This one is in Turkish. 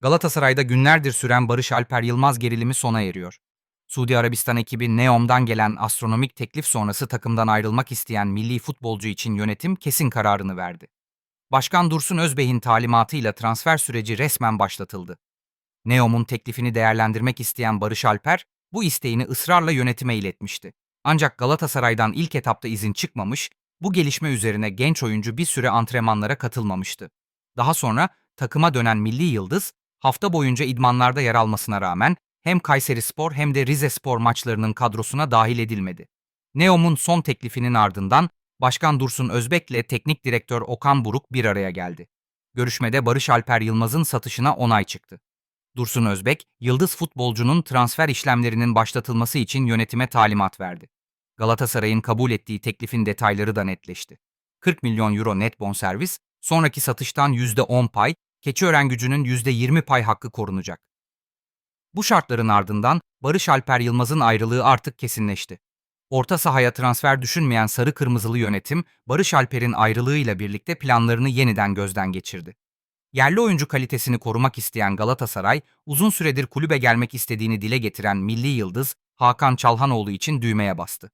Galatasaray'da günlerdir süren Barış Alper Yılmaz gerilimi sona eriyor. Suudi Arabistan ekibi Neom'dan gelen astronomik teklif sonrası takımdan ayrılmak isteyen milli futbolcu için yönetim kesin kararını verdi. Başkan Dursun Özbey'in talimatıyla transfer süreci resmen başlatıldı. Neom'un teklifini değerlendirmek isteyen Barış Alper, bu isteğini ısrarla yönetime iletmişti. Ancak Galatasaray'dan ilk etapta izin çıkmamış, bu gelişme üzerine genç oyuncu bir süre antrenmanlara katılmamıştı. Daha sonra takıma dönen milli yıldız, hafta boyunca idmanlarda yer almasına rağmen hem Kayseri Spor hem de Rize Spor maçlarının kadrosuna dahil edilmedi. Neom'un son teklifinin ardından Başkan Dursun Özbek ile teknik direktör Okan Buruk bir araya geldi. Görüşmede Barış Alper Yılmaz'ın satışına onay çıktı. Dursun Özbek, yıldız futbolcunun transfer işlemlerinin başlatılması için yönetime talimat verdi. Galatasaray'ın kabul ettiği teklifin detayları da netleşti. 40 milyon euro net bonservis, sonraki satıştan %10 pay, Keçiören gücünün %20 pay hakkı korunacak. Bu şartların ardından Barış Alper Yılmaz'ın ayrılığı artık kesinleşti. Orta sahaya transfer düşünmeyen sarı kırmızılı yönetim, Barış Alper'in ayrılığıyla birlikte planlarını yeniden gözden geçirdi. Yerli oyuncu kalitesini korumak isteyen Galatasaray, uzun süredir kulübe gelmek istediğini dile getiren milli yıldız Hakan Çalhanoğlu için düğmeye bastı.